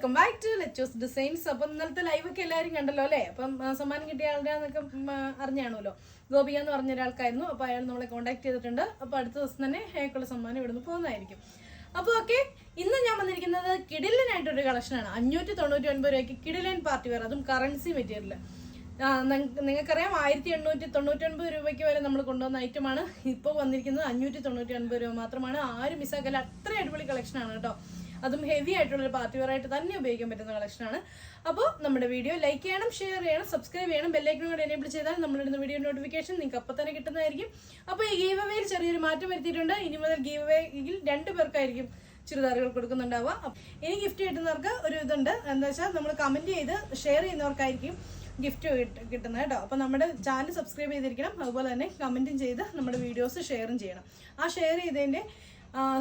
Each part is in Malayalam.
Welcome back to Letos designs അപ്പം ഇന്നലത്തെ ലൈവ് ഒക്കെ എല്ലാവരും കണ്ടല്ലോ അല്ലേ? അപ്പം സമ്മാനം കിട്ടിയ ആളുടെ എന്നൊക്കെ അറിഞ്ഞാണല്ലോ. ഗോപിക എന്ന് പറഞ്ഞ ഒരാൾക്കായിരുന്നു. അപ്പോൾ അയാൾ നമ്മളെ കോൺടാക്ട് ചെയ്തിട്ടുണ്ട്. അപ്പോൾ അടുത്ത ദിവസം തന്നെ അയാൾക്കുള്ള സമ്മാനം ഇവിടുന്ന് പോകുന്നതായിരിക്കും. അപ്പോൾ ഓക്കെ ഇന്ന് ഞാൻ വന്നിരിക്കുന്നത് കിടിലനായിട്ടൊരു കളക്ഷനാണ് അഞ്ഞൂറ്റി തൊണ്ണൂറ്റി ഒൻപത് രൂപയ്ക്ക് കിടിലൻ പാർട്ടി വെയർ അതും കറൻസി മെറ്റീരിയൽ നിങ്ങൾക്കറിയാം ആയിരത്തി എണ്ണൂറ്റി തൊണ്ണൂറ്റി ഒൻപത് രൂപയ്ക്ക് വരെ നമ്മൾ കൊണ്ടുവന്ന ഐറ്റമാണ് ഇപ്പോൾ വന്നിരിക്കുന്നത് അഞ്ഞൂറ്റി തൊണ്ണൂറ്റി ഒൻപത് രൂപ മാത്രമാണ്. ആരും മിസ്സാക്കല്ല. അത്ര അടിപൊളി കളക്ഷനാണ് കേട്ടോ. അതും ഹെവി ആയിട്ടുള്ള ഒരു പാർട്ടി വെയർ ആയിട്ട് തന്നെ ഉപയോഗിക്കാൻ പറ്റുന്ന കളക്ഷനാണ് അപ്പോൾ നമ്മുടെ വീഡിയോ ലൈക്ക് ചെയ്യണം ഷെയർ ചെയ്യണം സബ്സ്ക്രൈബ് ചെയ്യണം ബെല്ലൈക്കൺ കൂടെ എനേബിൾ ചെയ്താൽ നമ്മളിടുന്ന വീഡിയോ നോട്ടിഫിക്കേഷൻ നിങ്ങൾക്ക് അപ്പോൾ തന്നെ കിട്ടുന്നതായിരിക്കും. അപ്പോൾ ഈ ഗീവ് അവേയിൽ ചെറിയൊരു മാറ്റം വരുത്തിയിട്ടുണ്ട്. ഇനി മുതൽ ഗീവ് അവേയിൽ രണ്ട് പേർക്കായിരിക്കും ചുരിദാറുകൾ കൊടുക്കുന്നുണ്ടാവുക. ഇനി ഗിഫ്റ്റ് കിട്ടുന്നവർക്ക് ഒരു ഇതുണ്ട്. എന്താ വെച്ചാൽ നമ്മൾ കമന്റ് ചെയ്ത് ഷെയർ ചെയ്യുന്നവർക്കായിരിക്കും ഗിഫ്റ്റ് കിട്ടുന്നത് കേട്ടോ. അപ്പോൾ നമ്മുടെ ചാനൽ സബ്സ്ക്രൈബ് ചെയ്തിരിക്കണം. അതുപോലെ തന്നെ കമന്റും ചെയ്ത് നമ്മുടെ വീഡിയോസ് ഷെയറും ചെയ്യണം. ആ ഷെയർ ചെയ്തതിന്റെ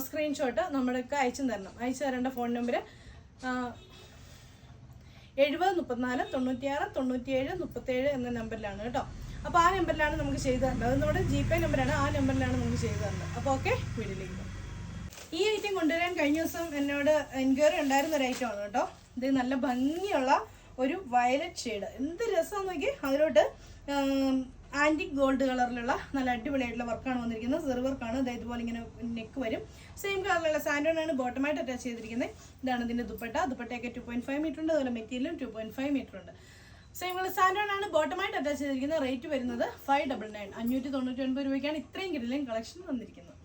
സ്ക്രീൻഷോട്ട് നമ്മൾക്ക് അയച്ചു തരണം. അയച്ചു തരേണ്ട ഫോൺ നമ്പർ എഴുപത് മുപ്പത്തിനാല് തൊണ്ണൂറ്റിയാറ് തൊണ്ണൂറ്റിയേഴ് മുപ്പത്തേഴ് എന്ന നമ്പറിലാണ് കേട്ടോ. അപ്പോൾ ആ നമ്പറിലാണ് നമുക്ക് ചെയ്തു തരേണ്ടത്. അത് നമ്മുടെ ജി പേ നമ്പറാണ് ആ നമ്പറിലാണ് നമുക്ക് ചെയ്തു തരേണ്ടത്. അപ്പോൾ ഓക്കെ വീട്ടിലേക്ക്. ഈ ഐറ്റം കൊണ്ടുവരാൻ കഴിഞ്ഞ ദിവസം എന്നോട് എൻക്വയറി ഉണ്ടായിരുന്ന ഒരു ഐറ്റം ആണ് കേട്ടോ. ഇത് നല്ല ഭംഗിയുള്ള ഒരു വയലറ്റ് ഷെയ്ഡ് എന്ത് രസമാണെന്ന് നോക്കി അതിലോട്ട് ആന്റിക് ഗോൾഡ് കളറിലുള്ള നല്ല അടിപൊളിയായിട്ടുള്ള വർക്കാണ് വന്നിരിക്കുന്നത്. സെറി വർക്കാണ് ഇതേപോലെ ഇതുപോലെ ഇങ്ങനെ നെക്ക് വരും. സെയിം കളറിലുള്ള സാൻഡോണാണ് ബോട്ടമായിട്ട് അറ്റാച്ച് ചെയ്തിരിക്കുന്നത് ഇതാണ് ഇതിന്റെ ദുപ്പട്ട. ദുപ്പട്ടയൊക്കെ ടു പോയിന്റ് ഫൈവ് മീറ്റർ ഉണ്ട്. അതുപോലെ മെറ്റീരിയലും ടു പോയിന്റ് ഫൈവ് മീറ്റർ ഉണ്ട്. സെയിം കളർ സാൻഡോൺ ആണ് ബോട്ടമായിട്ട് അറ്റാച്ച് ചെയ്തിരിക്കുന്നത് റേറ്റ് വരുന്നത് ഫൈവ് ഡബിൾ നയൻ അഞ്ഞൂറ്റി തൊണ്ണൂറ്റി ഒൻപത് രൂപയ്ക്കാണ് ഇത്രയും കിടലും കളക്ഷൻ വന്നിരിക്കുന്നത്.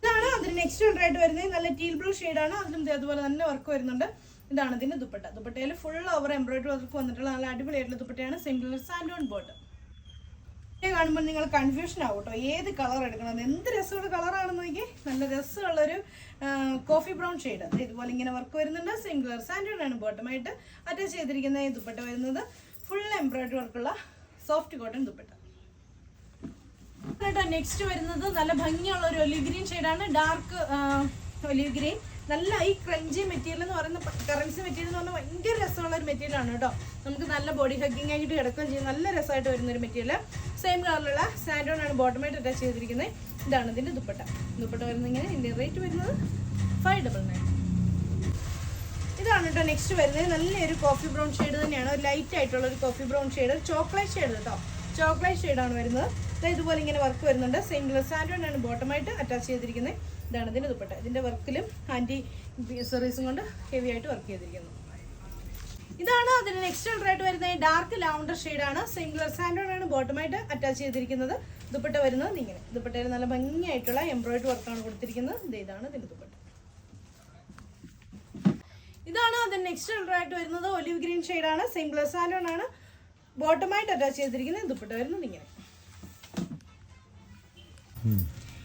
ഇതാണ് അതിന് നെക്സ്റ്റ് ഉണ്ടായിട്ട് വരുന്നത്. നല്ല ടീൽ ബ്ലൂ ആണ്. അതിലും അതുപോലെ തന്നെ വർക്ക് വരുന്നുണ്ട്. ഇതാണ് ഇതിന്റെ ദുപ്പട്ട. ദുപ്പട്ടയിൽ ഫുൾ ഓവർ എംബ്രോയിഡറി വർക്ക് വന്നിട്ടുള്ള നല്ല അടിപൊളിയായിട്ടുള്ള ദുപ്പട്ടയാണ്. സിംഗിൾ സാൻഡോൺ ബോട്ട് കാണുമ്പോൾ നിങ്ങൾ കൺഫ്യൂഷൻ ആവും കേട്ടോ ഏത് കളർ എടുക്കണം? എന്ത് രസമുള്ള കളറാണെന്ന് നോക്കി നല്ല രസമുള്ളൊരു കോഫി ബ്രൗൺ ഷെയ്ഡ് ഇതുപോലെ ഇങ്ങനെ വർക്ക് വരുന്നുണ്ട്. സെയിം കളർ സാൻഡോൺ ആണ് ബോട്ടമായിട്ട് അറ്റാച്ച് ചെയ്തിരിക്കുന്ന ഈ ദുപ്പട്ട വരുന്നത്. ഫുൾ എംബ്രോയിഡറി വർക്കുള്ള സോഫ്റ്റ് കോട്ടൺ ദുപ്പട്ട. നെക്സ്റ്റ് വരുന്നത്. നല്ല ഭംഗിയുള്ള ഒരു ഒലിവ് ഗ്രീൻ ഷെയ്ഡാണ് ഡാർക്ക് ഒലിവ് ഗ്രീൻ നല്ല ഈ ക്രഞ്ചി മെറ്റീരിയൽ എന്ന് പറയുന്ന കറൻസി മെറ്റീരിയൽ എന്ന് പറഞ്ഞാൽ ഭയങ്കര രസമുള്ള ഒരു മെറ്റീരിയൽ ആണ് കേട്ടോ. നമുക്ക് നല്ല ബോഡി ഹഗ്ഗിങ് ആയിട്ട് കിടക്കുകയും ചെയ്യും. നല്ല രസമായിട്ട് വരുന്ന ഒരു മെറ്റീരിയൽ സെയിം കളറിലുള്ള സാൻഡോൺ ആണ് ബോട്ടമായിട്ട് അറ്റാച്ച് ചെയ്തിരിക്കുന്നത്. ഇതാണ് ഇതിന്റെ ദുപ്പട്ട. ദുപ്പട്ട വരുന്നത് ഇങ്ങനെ. ഇതിന്റെ റേറ്റ് വരുന്നത് ഫൈവ് ഡബിൾ നയൻ ഇതാണ് കേട്ടോ നെക്സ്റ്റ് വരുന്നത്. നല്ലൊരു കോഫി ബ്രൗൺ ഷെയ്ഡ് തന്നെയാണ്. ഒരു ലൈറ്റ് ആയിട്ടുള്ള ഒരു coffee brown shade chocolate shade കേട്ടോ. ചോക്ലേറ്റ് ഷെയ്ഡാണ് വരുന്നത്. ഇതുപോലെ ഇങ്ങനെ വർക്ക് വരുന്നുണ്ട്. സെയിം കളർ സാൻഡോൺ ആണ് ബോട്ടമായിട്ട് അറ്റാച്ച് ചെയ്തിരിക്കുന്നത്. ഇതാണ് ഇതിന്റെ ദുപ്പട്ട. ഇതിന്റെ വർക്കിലും ആന്റി സെറീസും കൊണ്ട് ഹെവി ആയിട്ട് വർക്ക് ചെയ്തിരിക്കുന്നു. ഇതാണ് അതിന് നെക്സ്റ്റ് കളർ ആയിട്ട് വരുന്ന ഡാർക്ക് ലാവണ്ടർ ഷെയ്ഡാണ് സാൻഡോൺ ആണ്. ബോട്ടമായിട്ട് അറ്റാച്ച് ചെയ്തിരിക്കുന്നത്. ദുപ്പട്ട വരുന്നത് ഇങ്ങനെ. ദുപ്പട്ടയിൽ നല്ല ഭംഗിയായിട്ടുള്ള എംബ്രോയിഡറി വർക്കാണ് കൊടുത്തിരിക്കുന്നത്. ഇതാണ് ഇതിന്റെ ദുപ്പട്ട. ഇതാണ് അതിന് നെക്സ്റ്റ് കളർ ആയിട്ട് വരുന്നത്. ഒലിവ് ഗ്രീൻ ഷെയ്ഡാണ് സാൻഡോൺ ആണ്. ബോട്ടമായിട്ട് അറ്റാച്ച് ചെയ്തിരിക്കുന്നത്. ദുപ്പട്ട വരുന്നത് ഇങ്ങനെ.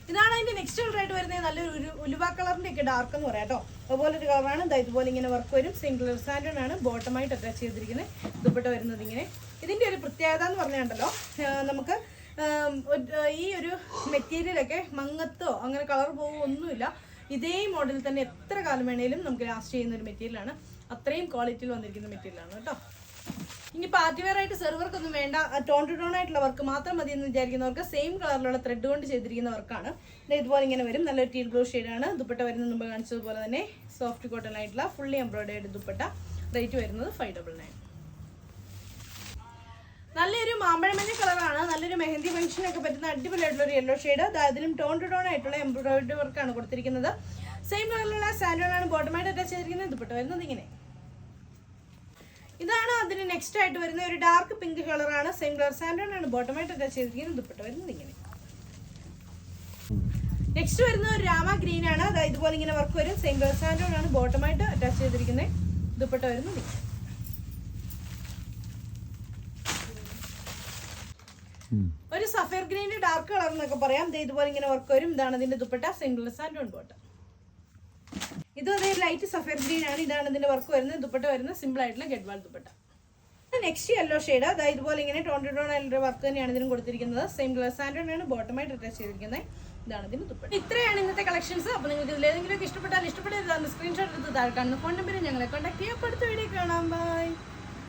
ഇതാണ് അതിന്റെ നെക്സ്റ്റ് കളർ ആയിട്ട് വരുന്നത്. നല്ലൊരു ഉലുവ കളറിന്റെ ഒക്കെ ഡാർക്ക് എന്ന് പറയാം കേട്ടോ. അതുപോലെ ഒരു കളറാണ് ദാ ഇതുപോലെ ഇങ്ങനെ വർക്ക് വരും. കളർ സാൻഡോൺ ആണ്. ബോട്ടമായിട്ട് അറ്റാച്ച് ചെയ്തിരിക്കുന്നത്. ദുപ്പട്ട വരുന്നത് ഇങ്ങനെ. ഇതിന്റെ ഒരു പ്രത്യേകത എന്ന് പറഞ്ഞാണ്ടല്ലോ നമുക്ക് ഈ ഒരു മെറ്റീരിയലൊക്കെ മങ്ങത്തോ അങ്ങനെ കളർ പോവോ ഒന്നുമില്ല. ഇതേ മോഡലിൽ തന്നെ എത്ര കാലം വേണേലും നമുക്ക് ലാസ്റ്റ് ചെയ്യുന്ന ഒരു മെറ്റീരിയലാണ് അത്രയും ക്വാളിറ്റിയിൽ വന്നിരിക്കുന്ന മെറ്റീരിയലാണ് കേട്ടോ. ഇനി പാർട്ടി വെയർ ആയിട്ട് സെർവർക്ക് ഒന്നും വേണ്ട ടോൺ ടു ടോൺ ആയിട്ടുള്ള വർക്ക് മാത്രം മതി എന്ന് വിചാരിക്കുന്നവർക്ക് സെയിം കളറിലുള്ള ത്രെഡ് കൊണ്ട് ചെയ്തിരിക്കുന്ന വർക്കാണ്. ഇതുപോലെ ഇങ്ങനെ വരും. നല്ലൊരു ടീൽ ബ്ലൂ ആണ്. ദുപ്പട്ട വരുന്ന മുമ്പ് കാണിച്ചതുപോലെ തന്നെ സോഫ്റ്റ് കോട്ടൺ ആയിട്ടുള്ള ഫുള്ളി എംബ്രോയിഡറി ദുപ്പട്ട. റേറ്റ് വരുന്നത് ഫൈവ് ഡബിൾ നയൻ നല്ലൊരു മാമ്പഴമഞ്ഞ കളറാണ്. നല്ലൊരു മെഹന്തി ഫംഗ്ഷനൊക്കെ പറ്റുന്ന അടിപൊളിയായിട്ടുള്ള ഒരു യെല്ലോ ഷെയ്ഡ് അതിലും ടോൺ ടു ടോൺ ആയിട്ടുള്ള എംബ്രോയിഡറി വർക്കാണ് കൊടുത്തിരിക്കുന്നത്. സെയിം കളറിലുള്ള സാൻഡോൺ ആണ് ബോട്ടമായിട്ട് അറ്റാച്ച് ചെയ്തിരിക്കുന്നത്. ദുപ്പട്ട വരുന്നത് ഇങ്ങനെ. ഇതാണ് അതിന് നെക്സ്റ്റ് ആയിട്ട് വരുന്ന ഒരു ഡാർക്ക് പിങ്ക് കളറാണ് സെയിം കളർ സാൻഡോൺ ആണ്. ബോട്ടമായിട്ട് അറ്റാച്ച് ചെയ്തിരിക്കുന്നത് ദുപ്പട്ട വരുന്നത് ഇങ്ങനെ. നെക്സ്റ്റ് വരുന്ന ഒരു രാമ ഗ്രീൻ ആണ്. അതായത് ഇതുപോലെ ഇങ്ങനെ വർക്ക് വരും. സെയിം കളർ സാൻഡോൺ ആണ്. ബോട്ടമായിട്ട് അറ്റാച്ച് ചെയ്തിരിക്കുന്നത്. ദുപ്പട്ട വരുന്നത് ഒരു സഫയർ ഗ്രീൻ ഡാർക്ക് കളർ എന്നൊക്കെ പറയാം. ഇതുപോലെ ഇങ്ങനെ വർക്ക് വരും. ഇതാണ് ഇതിന്റെ ദുപ്പട്ട. സിംഗിൾ സാൻഡോൺ ബോട്ടം ഇത് അതേ ലൈറ്റ് സഫയർ ഗ്രീൻ ആണ്. ഇതാണ് ഇതിന്റെ വർക്ക് വരുന്നത്. ദുപ്പട്ട വരുന്നത്. സിമ്പിൾ ആയിട്ടുള്ള Gadwal dupatta. Next yellow shade അതായത് ഇതുപോലെ ഇങ്ങനെ ടോൺ ടോൺ ആയിട്ടുള്ള വർക്ക് തന്നെയാണ് ഇതിനും കൊടുത്തിരിക്കുന്നത്. സെയിം കളർ സാൻഡോൺ ആണ് ബോട്ടമായിട്ട് അറ്റാച്ച് ചെയ്തിരിക്കുന്നത്. ഇതാണ് ഇതിന് ദുപ്പട്ട. ഇത്രയാണ് ഇന്നത്തെ കളക്ഷൻസ് അപ്പോൾ നിങ്ങൾക്ക് ഇതിലേതെങ്കിലും ഒക്കെ ഇഷ്ടപ്പെട്ടാൽ ഇഷ്ടപ്പെട്ടാൽ സ്ക്രീൻഷോട്ട് എടുത്ത് താഴെ കാണുന്ന ഫോൺ നമ്പറിൽ ഞങ്ങളെ കോൺടാക്ട് ചെയ്യാം. വീഡിയോ കാണാം. ബൈ